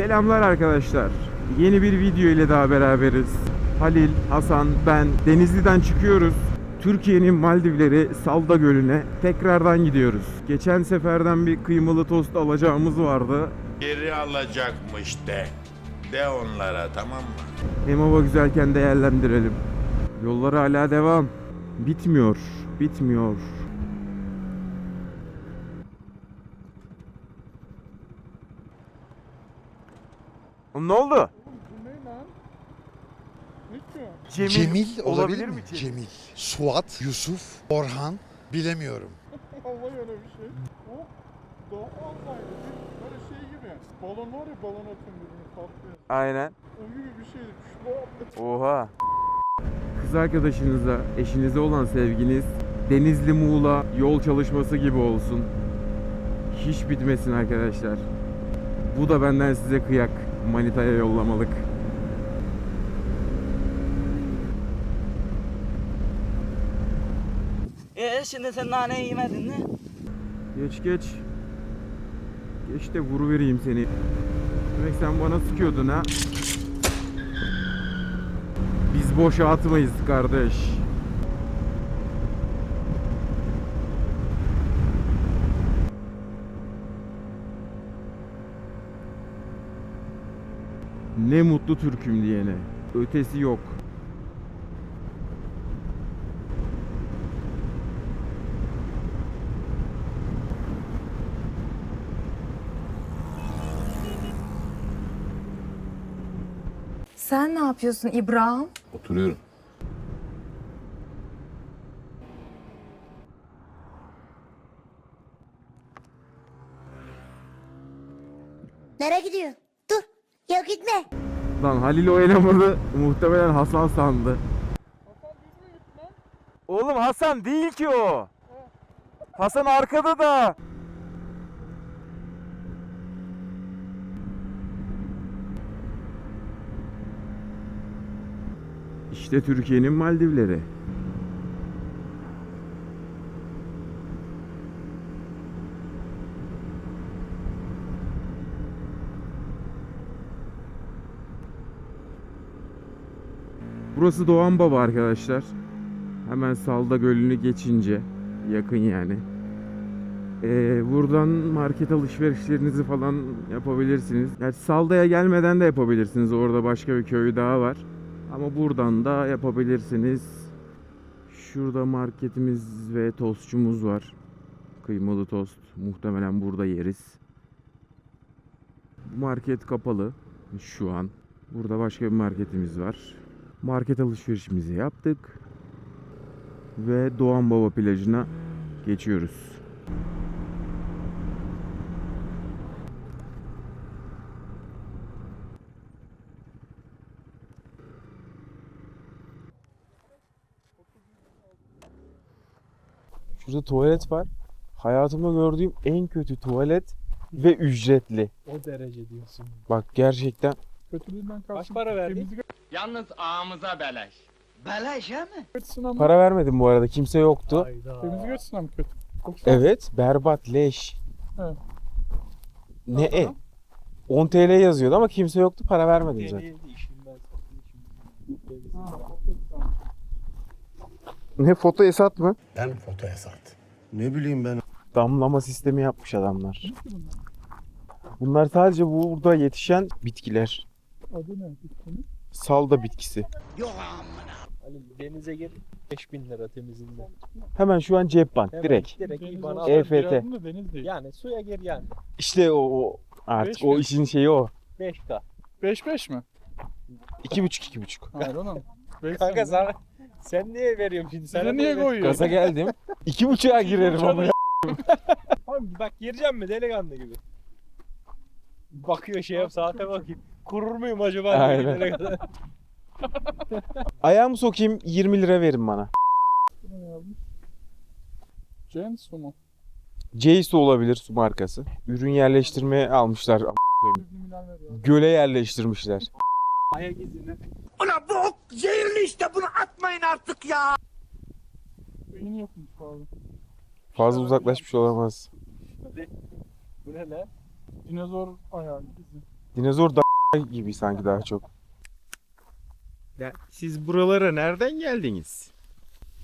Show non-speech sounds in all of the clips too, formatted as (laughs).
Selamlar arkadaşlar. Yeni bir video ile daha beraberiz. Halil, Hasan, ben Denizli'den çıkıyoruz. Türkiye'nin Maldivleri Salda Gölü'ne tekrardan gidiyoruz. Geçen seferden bir kıymalı tost alacağımız vardı. Geri alacakmış de. De onlara tamam mı? Hem hava güzelken değerlendirelim. Yollar hala devam. Bitmiyor, bitmiyor. Ne oldu? Cemil, olabilir, olabilir mi? mi Cemil? Cemil. Suat, Yusuf, Orhan bilemiyorum. (laughs) Vallahi öyle bir şey. O daha. Bir Böyle şey gibi. Balon var ya balon atın birini patlıyor. Aynen. O gibi bir şeydi. Şu Oha. Kız arkadaşınıza, eşinize olan sevginiz Denizli Muğla yol çalışması gibi olsun. Hiç bitmesin arkadaşlar. Bu da benden size kıyak. Manitaya yollamalık. Ee şimdi sen nane yemedin mi? Geç geç. Geç de vuru vereyim seni. Demek sen bana sıkıyordun ha. Biz boşa atmayız kardeş. Ne mutlu Türk'üm diyene. Ötesi yok. Sen ne yapıyorsun İbrahim? Oturuyorum. Lan Halil o elemanı muhtemelen Hasan sandı. Oğlum Hasan değil ki o. Hasan arkada da. İşte Türkiye'nin Maldivleri. Burası Doğan Baba arkadaşlar. Hemen Salda Gölü'nü geçince yakın yani. Ee, buradan market alışverişlerinizi falan yapabilirsiniz. Yani Salda'ya gelmeden de yapabilirsiniz. Orada başka bir köy daha var. Ama buradan da yapabilirsiniz. Şurada marketimiz ve tostçumuz var. Kıymalı tost. Muhtemelen burada yeriz. Market kapalı şu an. Burada başka bir marketimiz var. Market alışverişimizi yaptık. Ve Doğan Baba plajına geçiyoruz. Şurada tuvalet var. Hayatımda gördüğüm en kötü tuvalet ve ücretli. O derece diyorsun. Bak gerçekten Kötülüğünden kalsın. Kaç para verdin? Temizlik Yalnız ağamıza beleş. Beleş he mi? açısından mı? para vermedim bu arada. Kimse yoktu. Temizlik açısından mı kötü? Yoksa Evet, berbat, leş. Evet. Ne e? 10 TL yazıyordu ama kimse yoktu. Para vermedim zaten. Ne foto esat mı? Ben foto Esat. Ne bileyim ben. Damlama sistemi yapmış adamlar. Bunlar sadece burada yetişen bitkiler. Adı ne? Bitkinin? Salda bitkisi. Hani denize gir 5000 lira temizliğinde. Hemen şu an cep bank Hemen direkt. Direkt Deniz olsa. EFT. Deniz değil. Yani suya gir yani. İşte o, o artık Beş o mi? işin şeyi o. 5K. 5-5 mi? 2,5 2,5. Hayır oğlum. Beş Kanka sen sana sen niye veriyorsun şimdi? Bize Sana niye böyle- koyuyor? Gaza geldim. 2,5'a girerim ama ya. (laughs) Abi bak gireceğim mi delikanlı gibi. Bakıyor şeye saate bakayım. Kurur muyum acaba? Aynen. gidene kadar. (laughs) Ayağımı sokayım 20 lira verin bana. Jensu mu? Jaysu olabilir su markası. Ürün yerleştirmeye almışlar. 100 milyar veriyor. Göle yerleştirmişler. Ayak izini. Beyni yokmuş abi. Fazla uzaklaşmış olamaz. Bu ne lan? Dinozor ayağı izi. Dinozor da gibi sanki daha çok. Ya, siz buralara nereden geldiniz?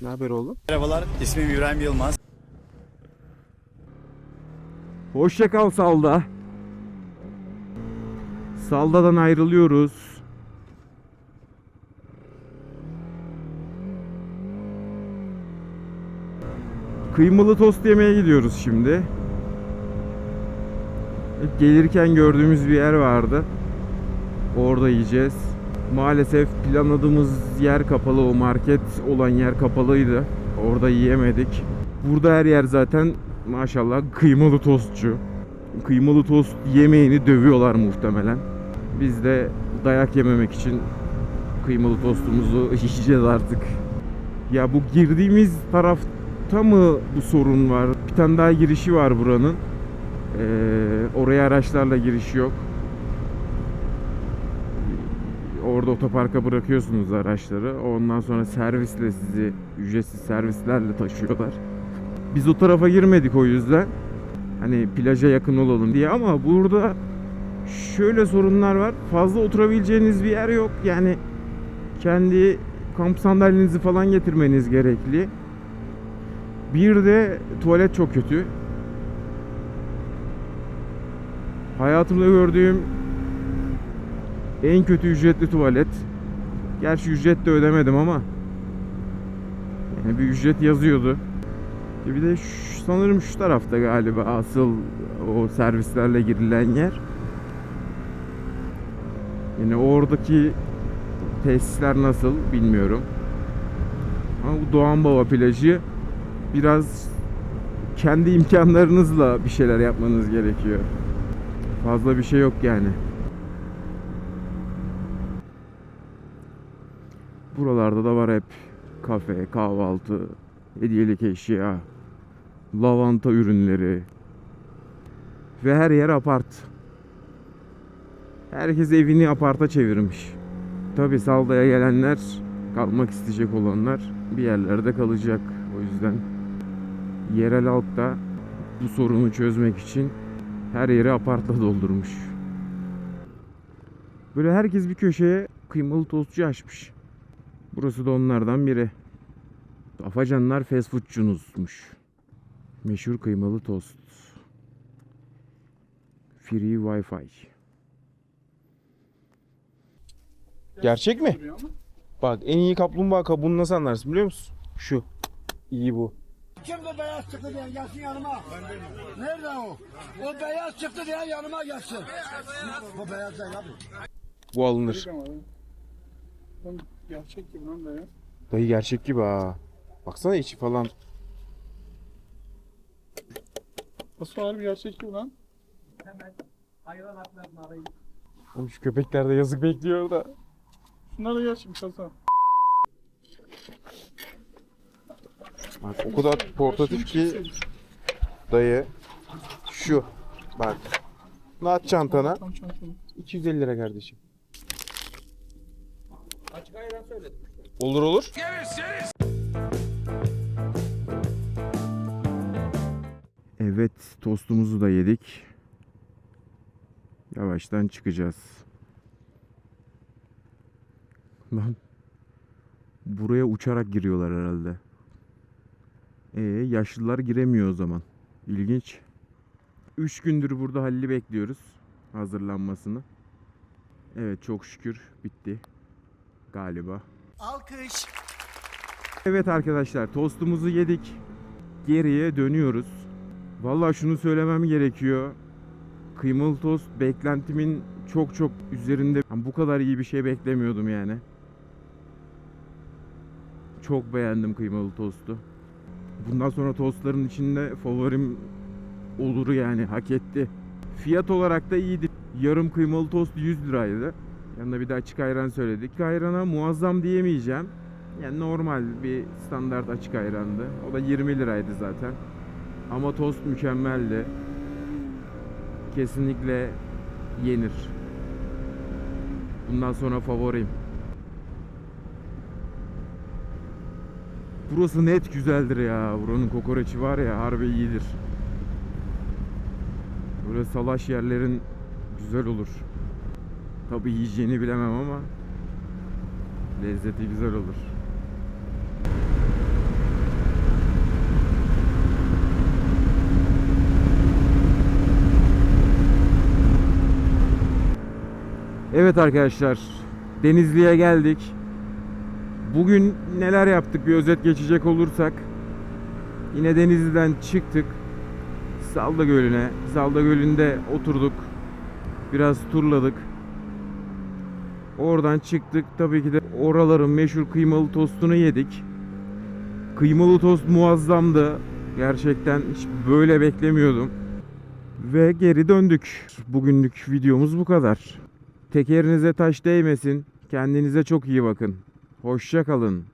Ne haber oğlum? Merhabalar, ismim İbrahim Yılmaz. Hoşça kal Salda. Salda'dan ayrılıyoruz. Kıymalı tost yemeye gidiyoruz şimdi. Gelirken gördüğümüz bir yer vardı. Orada yiyeceğiz. Maalesef planladığımız yer kapalı. O market olan yer kapalıydı. Orada yiyemedik. Burada her yer zaten maşallah kıymalı tostçu. Kıymalı tost yemeğini dövüyorlar muhtemelen. Biz de dayak yememek için kıymalı tostumuzu (laughs) yiyeceğiz artık. Ya bu girdiğimiz tarafta mı bu sorun var? Bir tane daha girişi var buranın. Ee, oraya araçlarla giriş yok. Orada otoparka bırakıyorsunuz araçları. Ondan sonra servisle sizi ücretsiz servislerle taşıyorlar. Biz o tarafa girmedik o yüzden. Hani plaja yakın olalım diye ama burada şöyle sorunlar var. Fazla oturabileceğiniz bir yer yok. Yani kendi kamp sandalyenizi falan getirmeniz gerekli. Bir de tuvalet çok kötü. Hayatımda gördüğüm en kötü ücretli tuvalet. Gerçi ücret de ödemedim ama yani bir ücret yazıyordu. E Bir de şu- sanırım şu tarafta galiba asıl o servislerle girilen yer. Yani oradaki tesisler nasıl bilmiyorum. Ama bu Doğan Baba plajı biraz kendi imkanlarınızla bir şeyler yapmanız gerekiyor. Fazla bir şey yok yani. Buralarda da var hep kafe, kahvaltı, hediyelik eşya, lavanta ürünleri ve her yer apart. Herkes evini aparta çevirmiş. Tabi Salda'ya gelenler, kalmak isteyecek olanlar bir yerlerde kalacak. O yüzden yerel halk da bu sorunu çözmek için her yeri apartla doldurmuş. Böyle herkes bir köşeye kıymalı tostçu açmış. Burası da onlardan biri. Afacanlar fast foodcunuzmuş. Meşhur kıymalı tost. Free Wi-Fi. Gerçek mi? Bak en iyi kaplumbağa kabuğunu nasıl anlarsın biliyor musun? Şu. İyi bu. Kimde beyaz çıktı diye gelsin yanıma. Nerede o? O beyaz çıktı diye yanıma gelsin. O beyaz değil abi. Bu alınır. Oğlum gerçek gibi lan da ya. Dayı gerçek gibi ha. Baksana içi falan. Nasıl harbi gerçek gibi lan? Oğlum şu köpekler de yazık bekliyor da. Şunlar da gerçekmiş Hasan. Bak o kadar portatif ki dayı. Şu. Bak. Bunu at çantana. Tam çantalı. 250 lira kardeşim. Olur olur. Evet, tostumuzu da yedik. Yavaştan çıkacağız. Lan buraya uçarak giriyorlar herhalde. E yaşlılar giremiyor o zaman. İlginç. 3 gündür burada Halil'i bekliyoruz hazırlanmasını. Evet çok şükür bitti galiba. Alkış. Evet arkadaşlar tostumuzu yedik. Geriye dönüyoruz. Vallahi şunu söylemem gerekiyor. Kıymalı tost beklentimin çok çok üzerinde. Yani bu kadar iyi bir şey beklemiyordum yani. Çok beğendim kıymalı tostu. Bundan sonra tostların içinde favorim olur yani hak etti. Fiyat olarak da iyiydi. Yarım kıymalı tost 100 liraydı. Yanında bir de açık ayran söyledik. Ayrana muazzam diyemeyeceğim. Yani normal bir standart açık ayrandı. O da 20 liraydı zaten. Ama tost mükemmeldi. Kesinlikle yenir. Bundan sonra favorim. Burası net güzeldir ya. Buranın kokoreçi var ya harbi iyidir. Böyle salaş yerlerin güzel olur. Tabii yiyeceğini bilemem ama lezzeti güzel olur. Evet arkadaşlar, Denizli'ye geldik. Bugün neler yaptık bir özet geçecek olursak. Yine Denizli'den çıktık. Salda Gölü'ne. Salda Gölü'nde oturduk. Biraz turladık. Oradan çıktık. Tabii ki de oraların meşhur kıymalı tostunu yedik. Kıymalı tost muazzamdı. Gerçekten hiç böyle beklemiyordum. Ve geri döndük. Bugünlük videomuz bu kadar. Tekerinize taş değmesin. Kendinize çok iyi bakın. Hoşça kalın.